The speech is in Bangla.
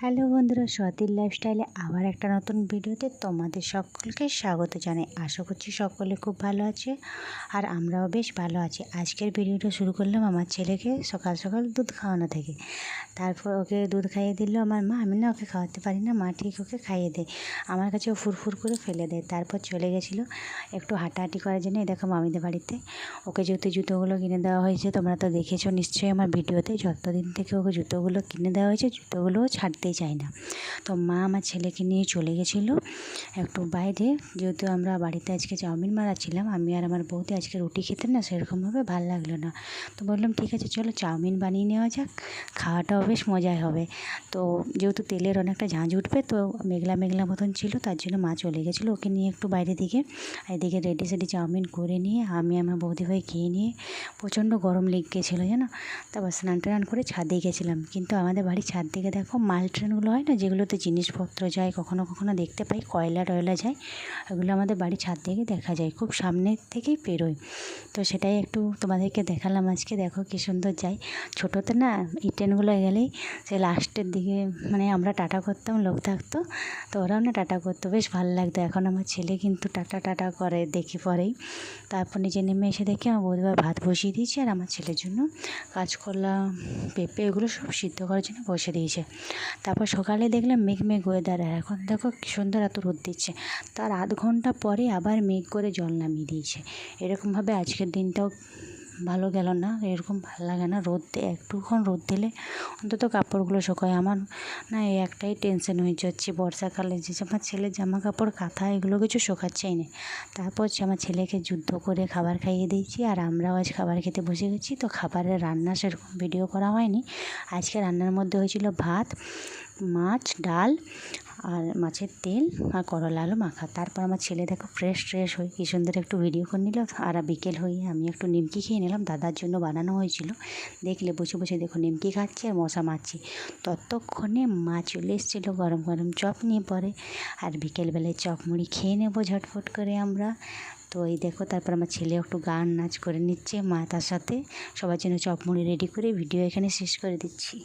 হ্যালো বন্ধুরা স্বাতির লাইফস্টাইলে আবার একটা নতুন ভিডিওতে তোমাদের সকলকে স্বাগত জানাই। আশা করছি সকলে খুব ভালো আছে আর আমরাও বেশ ভালো আছি। আজকের ভিডিওটা শুরু করলাম আমার ছেলেকে সকাল সকাল দুধ খাওয়ানো থেকে। তারপর ওকে দুধ খাইয়ে দিল আমার মা। আমি না ওকে খাওয়াতে পারি না, মা ঠিক ওকে খাইয়ে দেয়। আমার কাছে ও ফুরফুর করে ফেলে দেয়। তারপর চলে গেছিল একটু হাঁটাহাঁটি করার জন্য। দেখো মামিদের বাড়িতে ওকে জুতো, জুতোগুলো কিনে দেওয়া হয়েছে। তোমরা তো দেখেছ নিশ্চয়ই আমার ভিডিওতে। যতদিন থেকে ওকে জুতোগুলো কিনে দেওয়া হয়েছে, জুতোগুলোও ছাড়তেই চায় না। তো মা আমার ছেলেকে নিয়ে চলে গেছিল একটু বাইরে। যেহেতু আমরা বাড়িতে আজকে চাউমিন মারাচ্ছিলাম আমি আর আমার বৌদি আজকে রুটি খেতে না, সেরকমভাবে ভালো লাগল না। তো বললাম, ঠিক আছে, চলো চাউমিন বানিয়ে নেওয়া যাক, খাওয়াটাও বেশ মজাই হবে। তো যেহেতু তেলের অনেকটা ঝাঁঝ উঠবে, তো মেঘলা মেঘলা মতন ছিল, তার জন্য মা চলে গেছিল ওকে নিয়ে একটু বাইরে দিকে। এদিকে রেডি সেডি চাউমিন করে নিয়ে, আমি আমার বৌদি ভাই খেয়ে নিয়ে প্রচণ্ড গরম লেগ গেছিল, জানো? তারপর স্নান টান করে ছাদে গেছিলাম। কিন্তু আমাদের বাড়ির ছাদ দিকে দেখো মাল ট্রেনগুলো হয় না, যেগুলোতে জিনিসপত্র যায়, কখনো কখনো দেখতে পাই, কয়লা টয়লা যায়, ওগুলো আমাদের বাড়ির ছাদ থেকে দেখা যায়, খুব সামনের থেকেই পেরোয় তো সেটাই একটু তোমাদেরকে দেখালাম আজকে, দেখো কী সুন্দর যায়। ছোটোতে না এই ট্রেনগুলো গেলেই সে লাস্টের দিকে মানে আমরা টাটা করতাম, লোক থাকতো, তো ওরাও না টাটা করতো, বেশ ভালো লাগতো। এখন আমার ছেলে কিন্তু টাটা টাটা করে দেখি পরেই। তারপর নিজে নেমে এসে দেখি আমার বৌদিবার ভাত বসিয়ে দিয়েছি আর আমার ছেলের জন্য কাঁচকলা, পেঁপে, এগুলো সব সিদ্ধ করার জন্য বসে দিয়েছে। তারপর সকালে দেখলাম মেঘ মেঘ ওয়েদার আর এখন দেখো কী সুন্দর এত রোদ দিচ্ছে। তার আধ ঘণ্টা পরে আবার মেঘ করে জল নামিয়ে দিয়েছে। এরকমভাবে আজকের দিনটাও ভালো গেল না, এরকম ভালো লাগে না রোদ একটুক্ষণ রোদ দিলে অন্তত কাপড়গুলো শুকায়। আমার না এই একটাই টেনশন হয়ে যাচ্ছে বর্ষাকালে যে আমার ছেলের জামা কাপড় কাঁথা এগুলো কিছু শোকাচ্ছেই না। তারপর আমার ছেলেকে যুদ্ধ করে খাবার খাইয়ে দিয়েছি আর আমরাও আজ খাবার খেতে বসে গেছি। তো খাবারের রান্না সেরকম ভিডিও করা হয়নি। আজকে রান্নার মধ্যে হয়েছিল ভাত মাছ, ডাল আর মাছের তেল আর করলা, আলু মাখা। তারপর আমার ছেলে দেখো ফ্রেশ ট্রেশ হয়ে কী সুন্দর একটু ভিডিও করে নিল আর বিকেল হয়ে আমি একটু নিমকি খেয়ে নিলাম। দাদার জন্য বানানো হয়েছিল। দেখলে বসে বসে দেখো নিমকি খাচ্ছি আর মশা মারছি। ততক্ষণে মা চলে এসেছিল গরম গরম চপ নিয়ে পরে। আর বিকেলবেলায় চপ মুড়ি খেয়ে নেব ঝটফট করে আমরা। তো এই দেখো তারপর আমার ছেলে একটু গান, নাচ করে নিচ্ছে মা তার সাথে। সবার জন্য চপ মুড়ি রেডি করে ভিডিও এখানে শেষ করে দিচ্ছি।